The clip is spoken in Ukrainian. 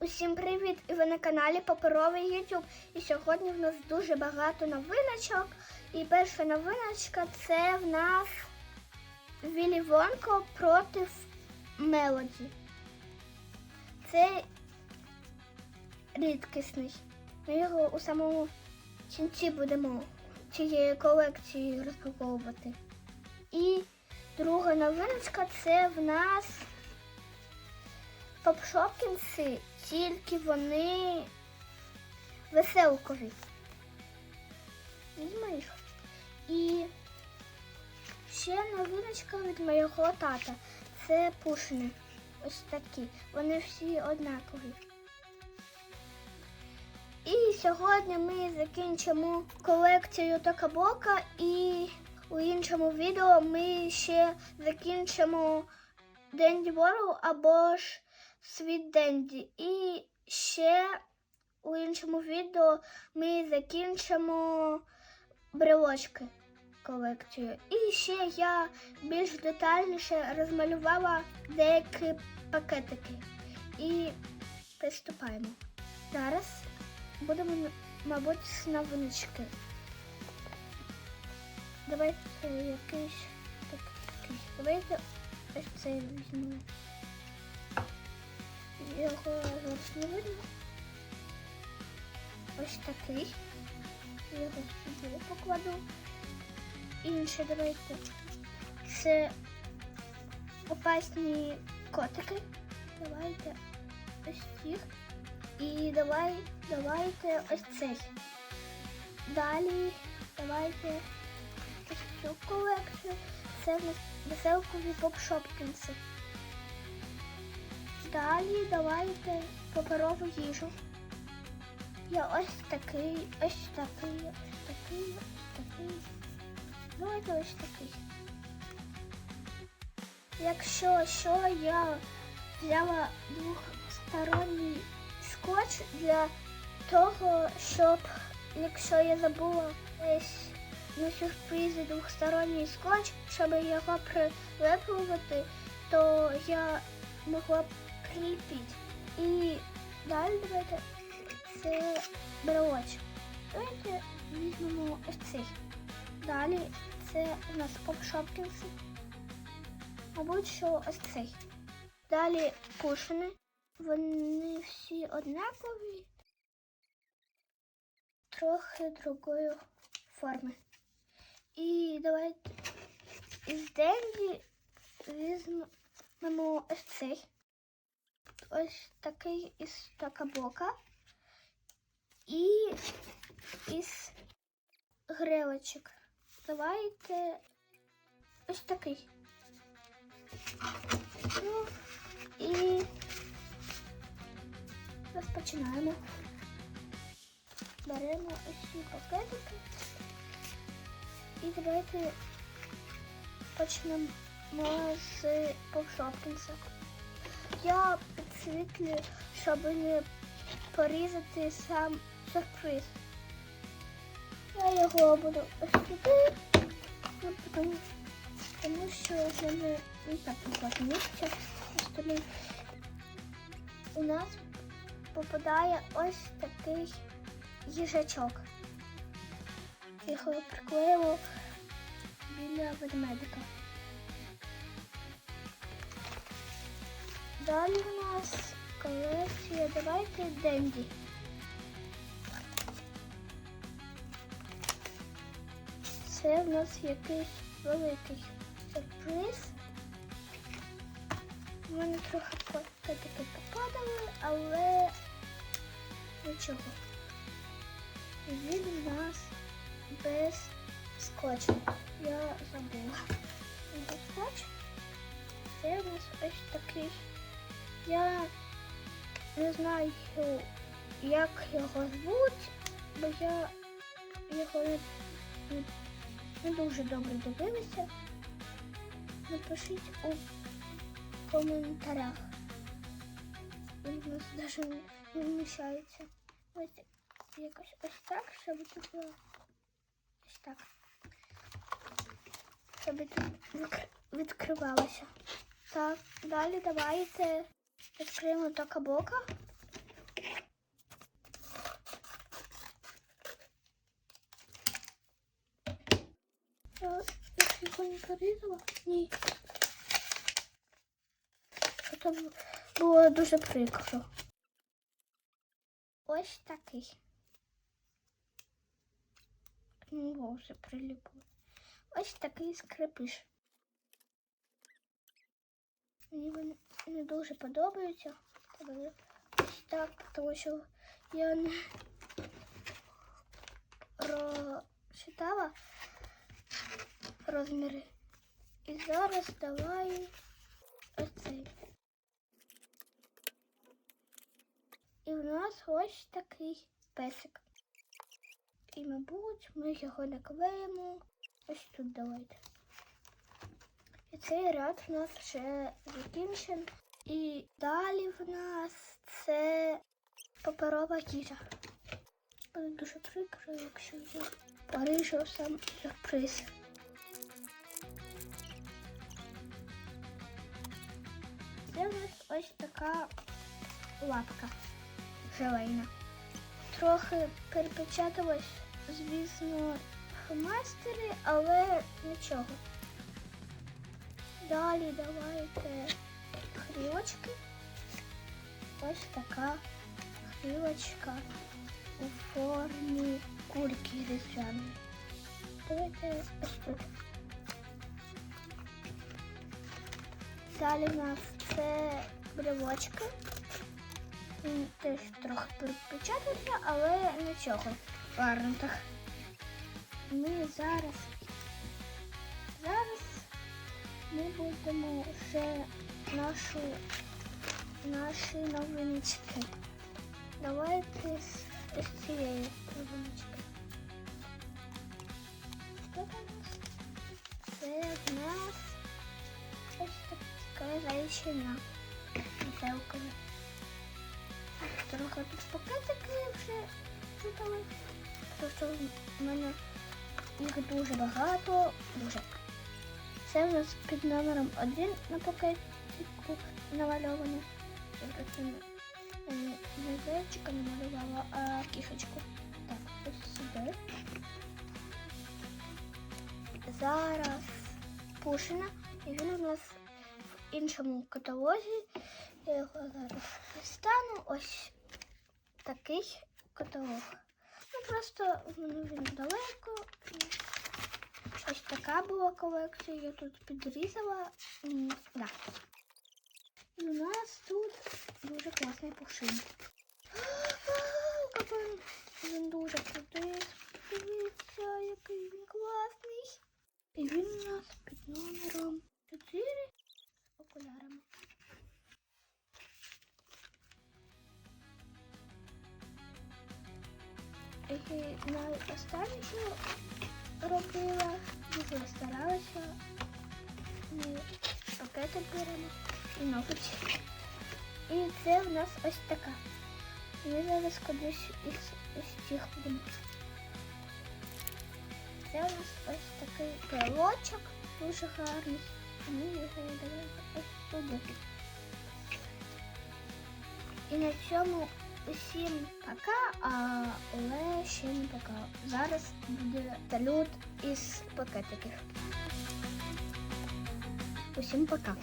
Усім привіт! І ви на каналі Паперовий YouTube. І сьогодні в нас дуже багато новиночок. І перша новиночка це в нас Віллі Вонко проти Мелоді. Це рідкісний. Ми його у самому кінці будемо цієї колекції розпаковувати. І друга новиночка це в нас Попшопкінси, тільки вони веселкові. Візьми їх. І ще новиночка від моєго тата. Це пушини. Ось такі. Вони всі однакові. І сьогодні ми закінчимо колекцію Токабока і у іншому відео ми ще закінчимо Денді Ворл або ж Світ Денді. І ще у іншому відео ми закінчимо брелочки колекцію. І ще я більш детальніше розмалювала деякі пакетики. І приступаємо. Зараз будемо, мабуть, з. Давайте якийсь такий. Давайте ось цей візьмемо. Його зараз. Ось такий. Його сюди покладу. Інше давайте. Це опасні котики. Давайте ось їх. І давай, давайте ось цей. Далі давайте цю колекцію. Це веселкові поп-шопкінси. Далі давайте паперову їжу. Я ось такий, ось такий, ось такий, ось такий. Давайте ось такий. Якщо що, я взяла двохсторонній скотч для того, щоб якщо я забула десь на сюрпризі двохсторонній скотч, щоб його прилеплювати, то я могла б кріпити. І далі давайте це брелочок. Давайте візьмемо ось цей. Далі це у нас попшопкінси. Мабуть, що ось цей. Далі кушини. Вони всі однакові, трохи другої форми. І давайте із Денді візьмемо ось цей. Ось такий із такабока. І із грелочок. Давайте ось такий. Ну, і розпочинаємо. Беремо ось ці пакетики. І давайте почнемо з повшопкінса. Я підсвітлюю, щоб не порізати сам сюрприз. Я його буду ось ну, тому, що в мене не так багато місця. У нас попадає ось такий їжачок. Його приклеїмо біля ведмедика. Далі у нас колекція. Давайте Денді. Це в нас якийсь великий сюрприз. У мене трохи котики попадали, але нічого. Він у нас без скотчу. Я забула. Без скотч. Це у нас ось такий. Я не знаю, як його звуть, бо я його не, не, не дуже добре дивилася. Напишіть у коментарях. Він у нас навіть не, вміщається. Ось якось ось так, щоб тут було ось так. Щоб тут відкривалося. Так, далі давайте Відкриємо така бока. Я його не порізала? не. Это было дуже прикро. Ось такий. Боже, приліпив. Ось такий скрипиш. Мені вони не дуже подобаються. Але Ось так, тому що я не розчитала розміри. І зараз давай ось цей. І в нас ось такий песик. І, мабуть, ми його наклеїмо ось тут давайте. Цей ряд в нас вже закінчен. І далі в нас це паперова їжа. Буде дуже прикро, якщо я поріжу сам сюрприз. Це в нас ось така лапка желейна. Трохи перепечаталось, звісно, фломастери, але нічого. Далі давайте хрілочки. Ось така хрілочка у формі кульки різдвяної. Давайте ось тут. Далі в нас це брелочки. Він теж трохи перепечатався, але нічого. Гарно так. Ми зараз. Зараз ми будемо вже нашу наші новиночки. Давайте з, з цієї новиночки. Що там у нас? Це в нас ось така зайчина. Метелкова. Трохи тут пакетики вже читали. Тому в мене їх дуже багато. Дуже. Це у нас під номером один на пакетику намальовано. Я просто е, не зайчика намалювала, а кішечку. Так, ось сюди. Зараз Пушина. І він у нас в іншому каталозі. Я його зараз дістану. Ось такий каталог. Ну просто мене він далеко. Ось така була колекція, я тут підрізала. М, Да. І у нас тут дуже класний пушин. Він дуже крутий. Дивіться, який він класний. І він у нас під номером 4 з окулярами. І найостаннє, що робила, дуже старалася. Ми пакети беремо і ноготь. І це у нас ось така. Ми зараз кудись із, із цих будемо. Це у нас ось такий пилочок, дуже гарний. І ми його видаємо ось туди. І на цьому усім пока, але ще не пока. Зараз буде салют із пакетиків. Усім пока.